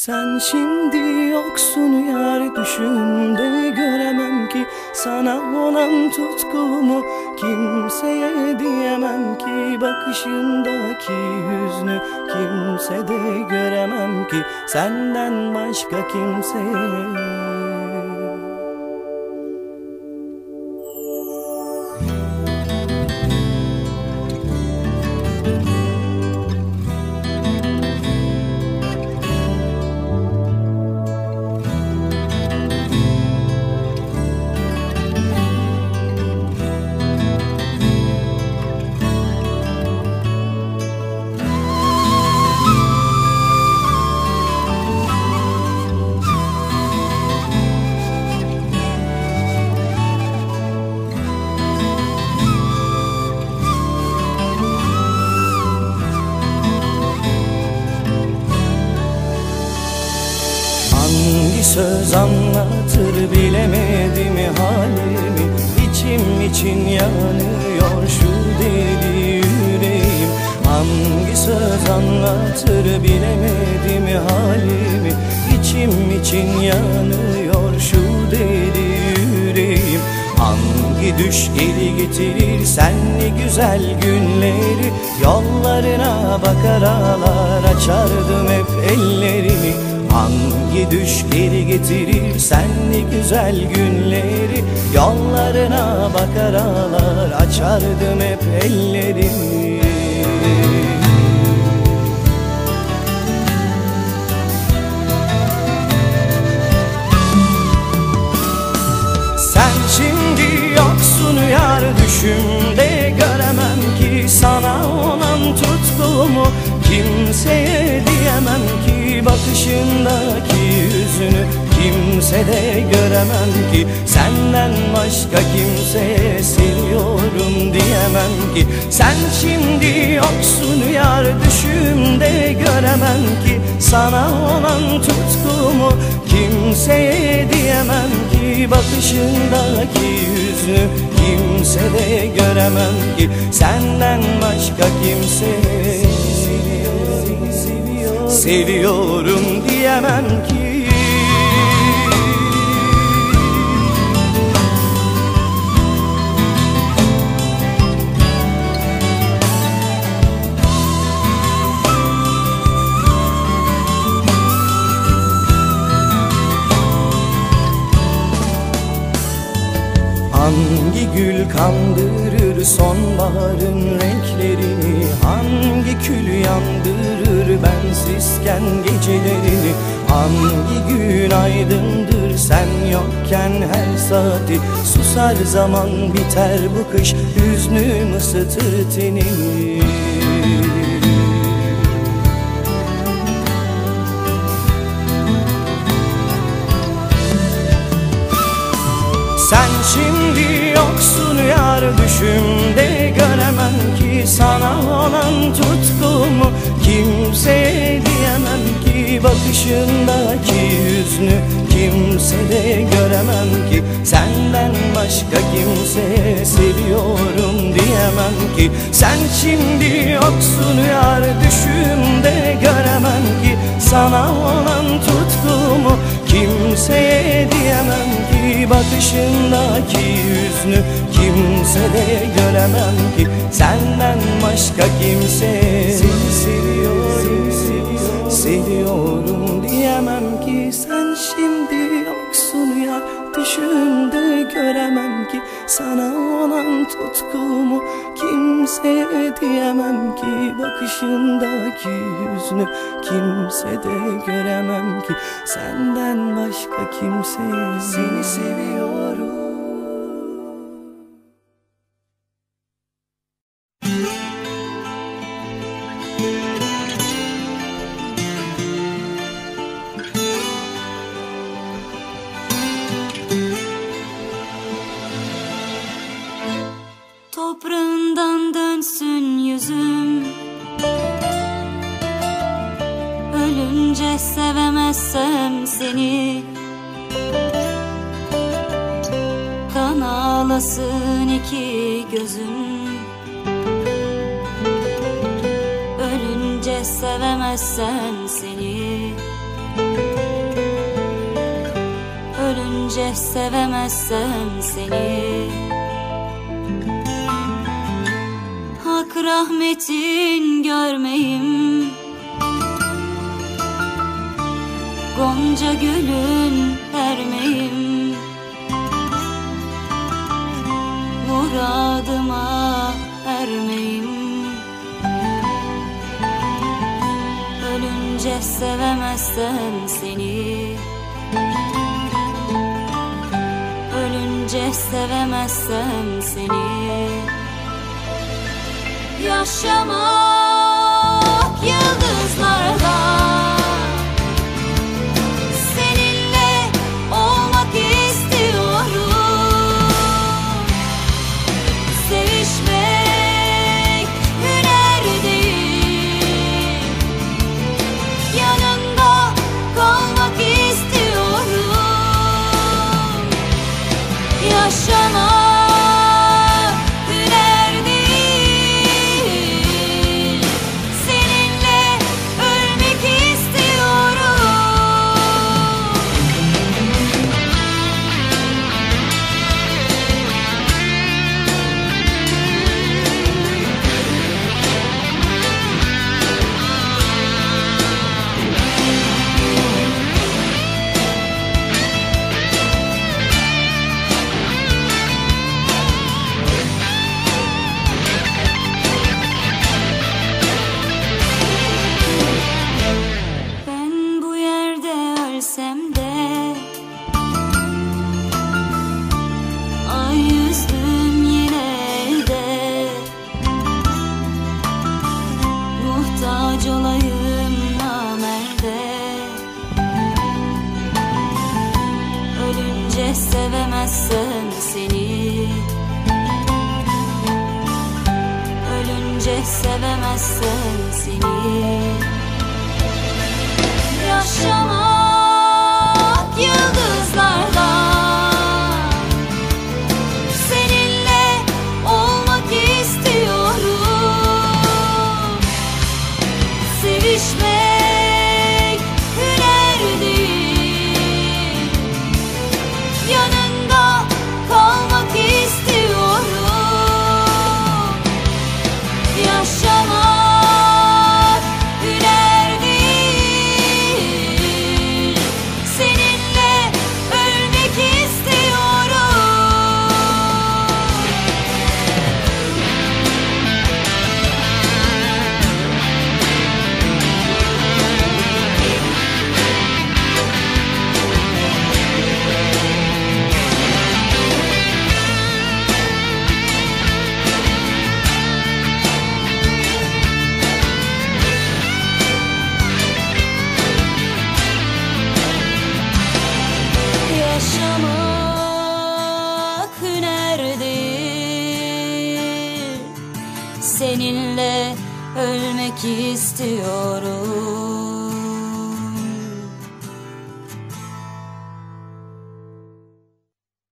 Sen şimdi yoksun yar düşümde göremem ki Sana olan tutkumu kimseye diyemem ki. Bakışındaki hüznü kimsede göremem ki Senden başka kimseye söz anlatır bilemedim halimi. İçim için yanıyor şu deli yüreğim. Hangi söz anlatır bilemedim halimi. İçim için yanıyor şu deli düş eli getirir senli güzel günleri. Yollarına bakar ağlar açardım hep ellerimi Hangi düş geri getirir senli güzel günleri. Yollarına bakar ağlar açardım hep ellerimi kimsede göremem ki Senden başka kimseye seviyorum diyemem ki. Sen şimdi yoksun yar düşümde göremem ki Sana olan tutkumu kimseye diyemem ki. Bakışındaki yüzünü kimsede göremem ki Senden başka kimseye seviyorum diyemem ki gül kandırır sonbaharın renklerini Hangi kül yandırır bensizken gecelerini Hangi gün aydındır sen yokken her saati? Susar zaman biter bu kış hüznüm ısıtır tenimi Sen şimdi düşümde göremem ki Sana olan tutkumu kimseye diyemem ki Bakışındaki hüznü kimsede göremem ki. Senden başka kimseye seviyorum diyemem ki. Sen şimdi yoksun yar düşümde göremem ki. Sana olan tutkumu kimseye Bakışındaki hüznü kimsede göremem ki. Senden başka kimseye Seni seviyorum, seviyorum, seviyorum diyemem ki. Sen şimdi yoksun ya düşümde göremem ki. Sana olan tutkumu kimseye diyemem ki. Bakışındaki hüznü kimsede göremem ki. Senden başka kimseye seni seviyorum ağlasın iki gözüm. Ölünce sevemezsem seni. Ölünce sevemezsem seni. Hak rahmetin görmeyim. Gonca gülün vermeyim Muradıma ermeyim Ölünce sevemezsem seni. Ölünce sevemezsem seni. Yaşamak sevemezsem seni. Ölünce sevemezsem seni. Yaşamak ölmek istiyorum